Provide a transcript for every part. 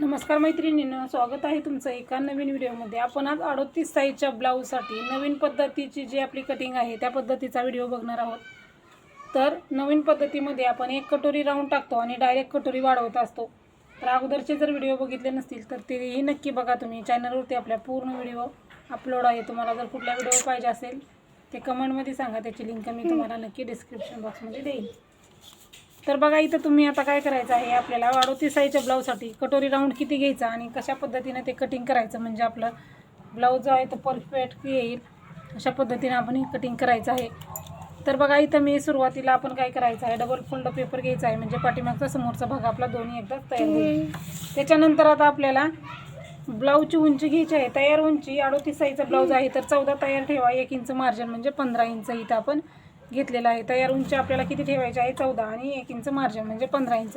नमस्कार मैत्रिणींनो स्वागत आहे तुमचं एका नवीन व्हिडिओमध्ये. आपण आज अडोतीस साईजच्या ब्लाऊजसाठी नवीन पद्धतीची जी आपली कटिंग आहे त्या पद्धतीचा व्हिडिओ बघणार आहोत. तर नवीन पद्धतीमध्ये आपण एक कटोरी राऊंड टाकतो आणि डायरेक्ट कटोरी वाढवत असतो. तर अगोदरचे जर व्हिडिओ बघितले नसतील तर तेही नक्की बघा तुम्ही. चॅनलवरती आपल्या पूर्ण व्हिडिओ अपलोड आहे. तुम्हाला जर कुठला व्हिडिओ पाहिजे असेल ते कमेंटमध्ये सांगा. त्याची लिंक मी तुम्हाला नक्की डिस्क्रिप्शन बॉक्समध्ये देईल तर बघा इथं तुम्ही आता काय करायचं आहे? आपल्याला अडोतीस साईजच्या ब्लाऊजसाठी कटोरी राऊंड किती घ्यायचा आणि कशा पद्धतीने ते कटिंग करायचं? म्हणजे आपलं ब्लाऊज जो आहे तो परफेक्ट येईल. अशा पद्धतीने आपण हे कटिंग करायचं आहे. तर बघा इथं मी सुरुवातीला आपण काय करायचं आहे? डबल फोल्ड पेपर घ्यायचा आहे. म्हणजे पाठीमागचा समोरचा भाग आपला दोन्ही एकदाच तयार होईल. त्याच्यानंतर आता आपल्याला ब्लाऊजची उंची घ्यायची आहे. तयार उंची अडोतीस साईजचा ब्लाऊज आहे तर चौदा तयार ठेवा. एक इंच मार्जिन म्हणजे पंधरा इंच. इथं आपण घेतलेला आहे. तयार उंची आपल्याला किती ठेवायची आहे? चौदा आणि एक इंच मार्जिन म्हणजे पंधरा इंच.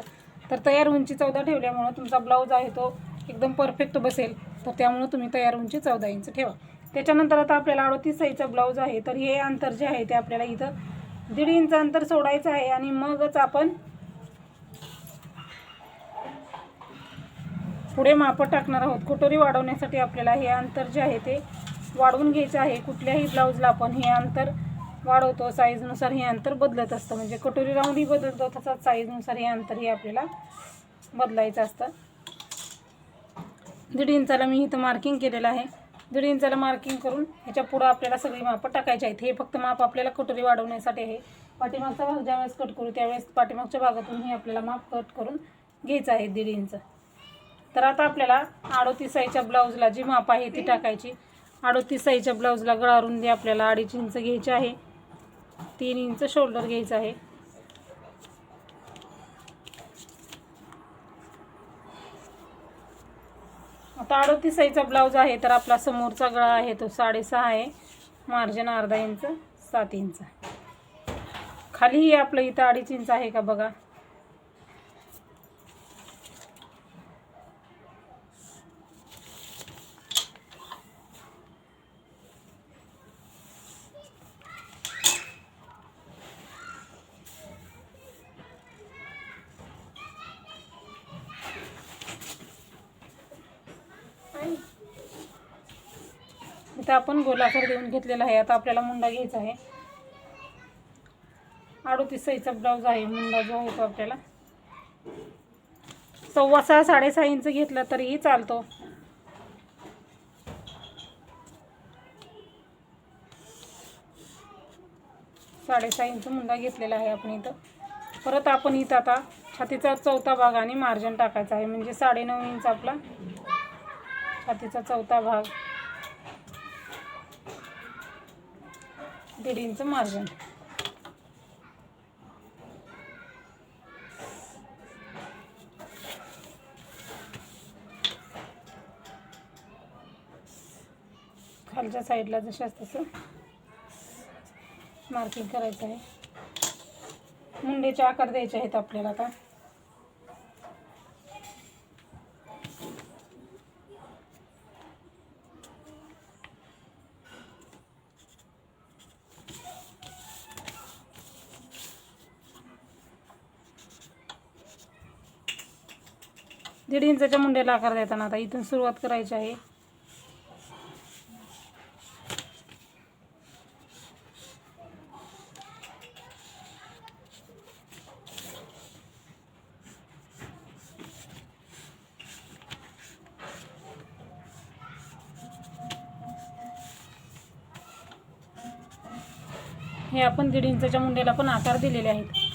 तर तयार उंची चौदा ठेवल्यामुळं तुमचा ब्लाऊज आहे तो एकदम परफेक्ट बसेल. तर त्यामुळं तुम्ही तयार उंची चौदा इंच ठेवा. त्याच्यानंतर आता आपल्याला अडतीस साईजचा ब्लाऊज आहे. तर हे अंतर जे आहे ते आपल्याला इथं दीड इंच अंतर सोडायचं आहे आणि मगच आपण पुढे मापं टाकणार आहोत. कटोरी वाढवण्यासाठी आपल्याला हे अंतर जे आहे ते वाढवून घ्यायचं आहे. कुठल्याही ब्लाऊजला आपण हे अंतर वाढवतो साईजनुसार हे अंतर बदलत असतं. म्हणजे कटोरी राऊंडही बदलतो तसाच साईजनुसार हे अंतरही आपल्याला बदलायचं असतं. दीड इंचाला मी इथं मार्किंग केलेलं आहे. दीड इंचाला मार्किंग करून ह्याच्या पुढं आपल्याला सगळी मापं टाकायची आहेत. हे फक्त माप आपल्याला कटोरी वाढवण्यासाठी आहे. पाठीमागचा भाग ज्यावेळेस कट करू त्यावेळेस पाठीमागच्या भागातून हे आपल्याला माप कट करून घ्यायचं आहे दीड इंच. तर आता आपल्याला अडोतीस साईजच्या ब्लाऊजला जी माप आहे ती टाकायची. अडोतीस साईजच्या ब्लाऊजला गळा रुंदी आपल्याला अडीच इंच घ्यायची आहे. तीन इंच शोल्डर घ्यायचं आहे. आता अडोतीस ब्लाऊज आहे तर आपला समोरचा गळा आहे तो साडेसहा आहे. मार्जिन अर्धा इंच सात इंच खालीही आपलं इथं अडीच इंच आहे का बघा? इथं आपण गोलाकार देऊन घेतलेला आहे. आता आपल्याला मुंडा घ्यायचा आहे. अडोतीस साईजचा ब्लाऊज आहे. मुंडा जो आहे तो आपल्याला. सव्वा सहा साडेसहा इंच घेतला तरीही चालतो. साडेसहा इंच मुंडा घेतलेला आहे आपण इथं. परत आपण इथं आता छातीचा चौथा भाग आणि मार्जिन टाकायचा आहे. म्हणजे साडेनऊ इंच आपला छातीचा चौथा भाग. दीड इंच मार्जिन खालच्या साईडला जशाच तसं मार्किंग करायचं आहे. मुंडेचे आकार द्यायचे आहेत आपल्याला आता. दीड इंचाच्या मुंड्याला आकार देताना आता इथून सुरुवात करायची आहे. हे आपण दीड इंचाच्या मुंड्याला पण आकार दिलेले आहेत.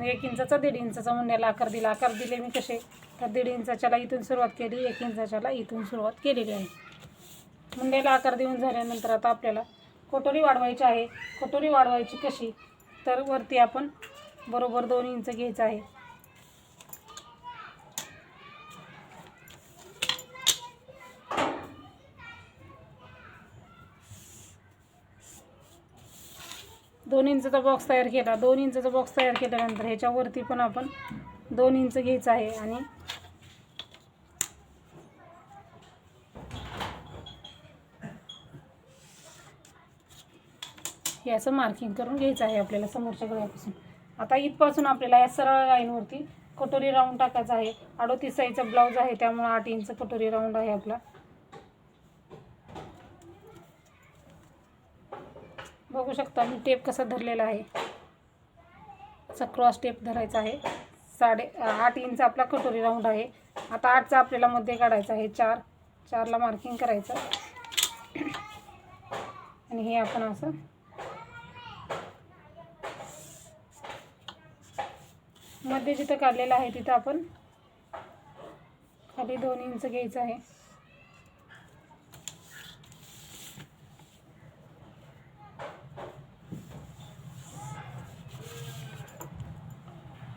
मग एक इंचाचा दीड इंचाचा मुंड्याला आकार दिला. आकार दिले मी कसे तर दीड इंचाच्याला इथून सुरुवात केली एक इंचाच्याला इथून सुरुवात केलेली आहे. मुंड्याला आकार देऊन झाल्यानंतर आता आपल्याला कटोरी वाढवायची आहे. कटोरी वाढवायची कशी? तर वरती आपण बरोबर दोन इंच घ्यायचं आहे. दोन इंचचा बॉक्स तयार केला. दोन इंचचा बॉक्स तयार केल्यानंतर ह्याच्यावरती पण आपण दोन इंच घ्यायचं आहे आणि याचं मार्किंग करून घ्यायचं आहे आपल्याला समोरच्या गळ्यापासून आता इथपासून आपल्याला या सरळ लाईनवरती कटोरी राऊंड टाकायचा आहे. अडोतीस साईजचा ब्लाऊज आहे त्यामुळे आठ इंच कटोरी राऊंड आहे आपला. बघू शकता मी टेप कसा धरलेला आहे. असा क्रॉस टेप धरायचा आहे. साडे आठ इंच आपला कटोरी राऊंड आहे. आता आठचा आपल्याला मध्ये काढायचा आहे. चार चारला मार्किंग करायचं. आणि हे आपण असं मध्ये जिथं काढलेलं आहे तिथं आपण खाली दोन इंच घ्यायचं आहे.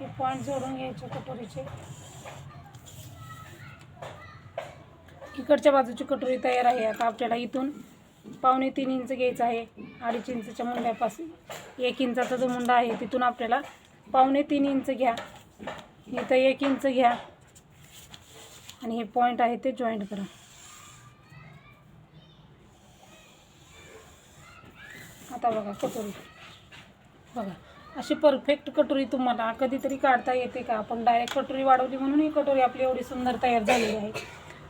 हे पॉईंट जोडून घ्यायचे कटोरीचे. इकडच्या बाजूची कटोरी तयार आहे. आता आपल्याला इथून पावणे तीन इंच घ्यायचं आहे. अडीच इंचच्या मुंड्यापासून एक इंचाचा जो मुंडा आहे तिथून आपल्याला पावणे तीन इंच घ्या. इथं एक इंच घ्या. आणि हे पॉईंट आहे ते जॉईंट करा. आता बघा कटोरी. बघा. अशी परफेक्ट कटोरी तुम्हाला कधीतरी काढता येते का? आपण डायरेक्ट कटोरी वाढवली म्हणून ही कटोरी आपली एवढी सुंदर तयार झालेली आहे.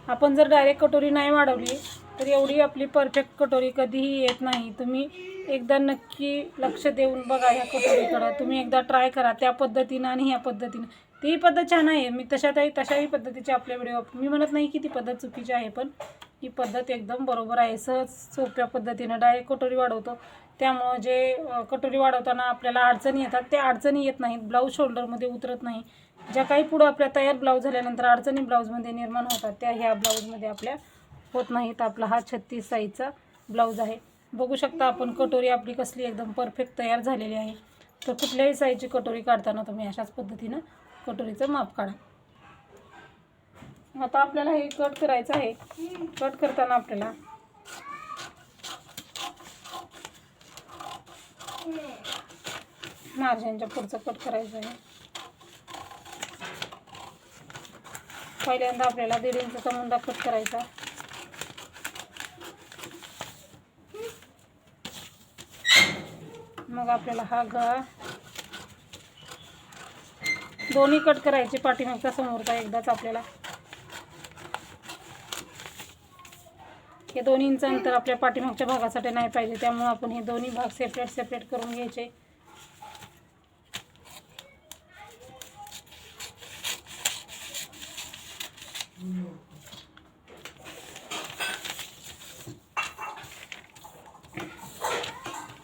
आपण जर डायरेक्ट कटोरी नाही वाढवली तर एवढी आपली परफेक्ट कटोरी कधीही येत नाही. तुम्ही एकदा नक्की लक्ष देऊन बघा ह्या कटोरीकडं. तुम्ही एकदा ट्राय करा त्या पद्धतीनं आणि ह्या पद्धतीनं. ती पद्धत छान आहे. मी तशातही तशाही पद्धतीचे आपले व्हिडिओ मी म्हणत नाही की ती पद्धत चुकीची आहे पण ही पद्धत एकदम बरोबर आहे. सहज सोप्या पद्धतीनं डायरेक्ट कटोरी वाढवतो. त्यामुळं जे कटोरी वाढवताना आपल्याला अडचणी येतात त्या अडचणी येत नाहीत. ब्लाऊज शोल्डरमध्ये उतरत नाही. ज्या काही पुढं आपल्या तयार ब्लाऊज झाल्यानंतर अडचणी ब्लाऊजमध्ये निर्माण होतात त्या ह्या ब्लाऊजमध्ये आपल्या होत नाहीत. आपला हा छत्तीस साईजचा ब्लाऊज आहे. बघू शकता आपण कटोरी आपली कसली एकदम परफेक्ट तयार झालेली आहे. तर कुठल्याही साईजची कटोरी काढताना तुम्ही अशाच पद्धतीनं कटोरीचं माप काढा. आता आपल्याला हे कट करायचं आहे. कट करताना आपल्याला मार्जिनच्या पुढचं कट करायचं आहे. पहिल्यांदा आपल्याला दीड इंचचा मुंडा कट करायचा. मग आपल्याला हा गळा दोन्ही कट करायचे पाठीमागचा समोरचा एकदाच आपल्याला हे दोन्ही इंच अंतर आपल्या पाठीमागच्या भागासाठी नाही पाहिजे त्यामुळे आपण हे दोन्ही भाग सेपरेट सेपरेट करून घ्यायचे.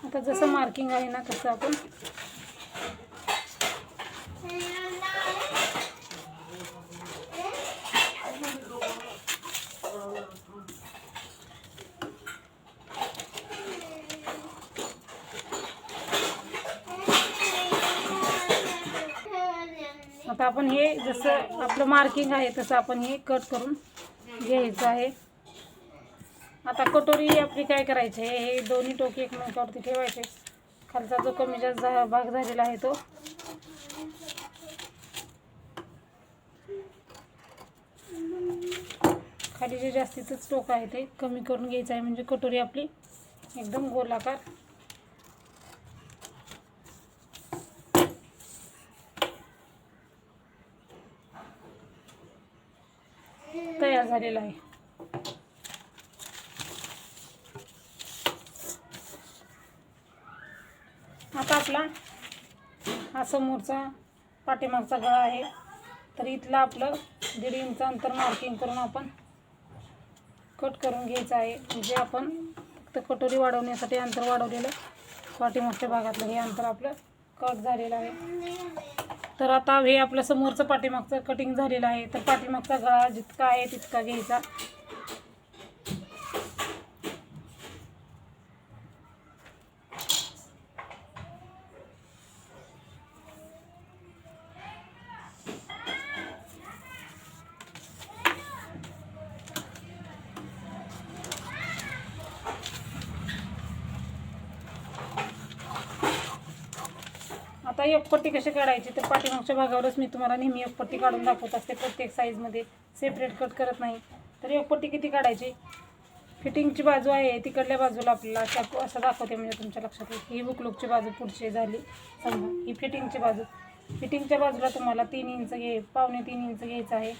आता जसं मार्किंग आहे ना तसं आपण आता आपण हे जसं आपलं मार्किंग आहे तसं आपण हे कट करून घ्यायचं आहे. आता कटोरी आपली काय करायची आहे? हे दोन्ही टोके एकमेकावरती ठेवायचे. खालचा जो कमी जास्त भाग झालेला आहे तो. खाली जे जास्तीचंच टोक आहे ते कमी करून घ्यायचं आहे. म्हणजे कटोरी आपली एकदम गोलाकार तयार झालेला आहे. आता आपला हा समोरचा पाठीमागचा गळा आहे. तर इथलं आपलं दीड इंच अंतर मार्किंग करून आपण कट करून घ्यायचं आहे. म्हणजे आपण फक्त कटोरी वाढवण्यासाठी अंतर वाढवलेलं. पाठीमागच्या भागातलं हे अंतर आपलं कट झालेलं आहे. तर आता हे आपलं समोरचं पाठीमागचं कटिंग झालेलं आहे. तर पाठीमागचा गळा जितका आहे तितका घ्यायचा. एकपट्टी कशी काढायची तर पाठीमागच्या भागावरच मी तुम्हाला नेहमी एकपट्टी काढून दाखवत असते. प्रत्येक साईजमध्ये सेपरेट कट करत नाही. तर एकपट्टी किती काढायची? फिटिंगची बाजू आहे तिकडल्या बाजूला आपल्याला अशा असं दाखवते म्हणजे तुमच्या लक्षात येईल. ही बुकलुकची बाजू पुढची झाली. समजा ही फिटिंगची बाजू. फिटिंगच्या बाजूला तुम्हाला तीन इंच घे पावणे तीन इंच घ्यायचं आहे.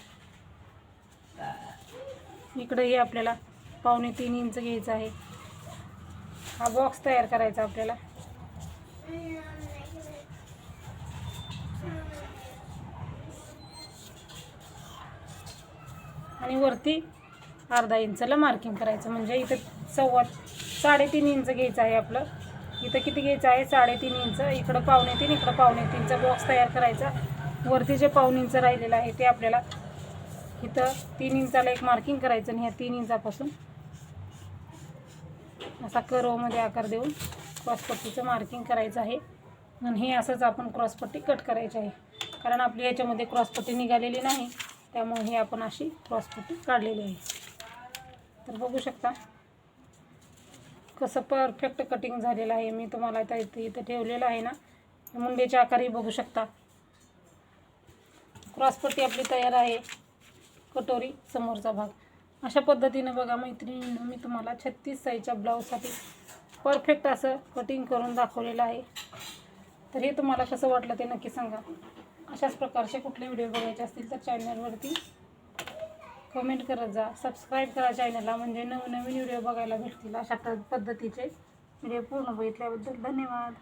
इकडंही आपल्याला पावणे तीन इंच घ्यायचं आहे. हा बॉक्स तयार करायचा आपल्याला. आणि वरती अर्धा इंचला मार्किंग करायचं. म्हणजे इथं सव्वा साडेतीन इंच घ्यायचं आहे आपलं. इथं किती घ्यायचं आहे? साडेतीन इंच. इकडं पावणे तीन इकडं पावणे तीनचा बॉक्स तयार करायचा. वरती जे पाऊण इंच राहिलेलं आहे ते आपल्याला इथं तीन इंचाला एक मार्किंग करायचं आणि ह्या तीन इंचापासून असा कर्वमध्ये आकार देऊन क्रॉसपट्टीचं मार्किंग करायचं आहे. आणि हे असंच आपण क्रॉसपट्टी कट करायची आहे. कारण आपली याच्यामध्ये क्रॉसपट्टी निघालेली नाही. त्यामुळे हे आपण अशी क्रॉसपट्टी काढलेली आहे. तर बघू शकता कसं परफेक्ट कटिंग झालेलं आहे. मी तुम्हाला इथं इथं इथं ठेवलेलं आहे ना. मुंडेचे आकारही बघू शकता. क्रॉसपट्टी आपली तयार आहे. कटोरी समोरचा भाग. अशा पद्धतीनं बघा मैत्रिणीनं मी तुम्हाला छत्तीस साईजच्या ब्लाऊजसाठी परफेक्ट असं कटिंग करून दाखवलेलं आहे. तर हे तुम्हाला कसं वाटलं ते नक्की सांगा. अशाच प्रकारचे कुठले व्हिडिओ बघायचे असतील तर चॅनलवरती कमेंट करत जा. सबस्क्राईब करा चॅनलला म्हणजे नवनवीन व्हिडिओ बघायला भेटतील अशा पद्धतीचे. व्हिडिओ पूर्ण बघितल्याबद्दल धन्यवाद.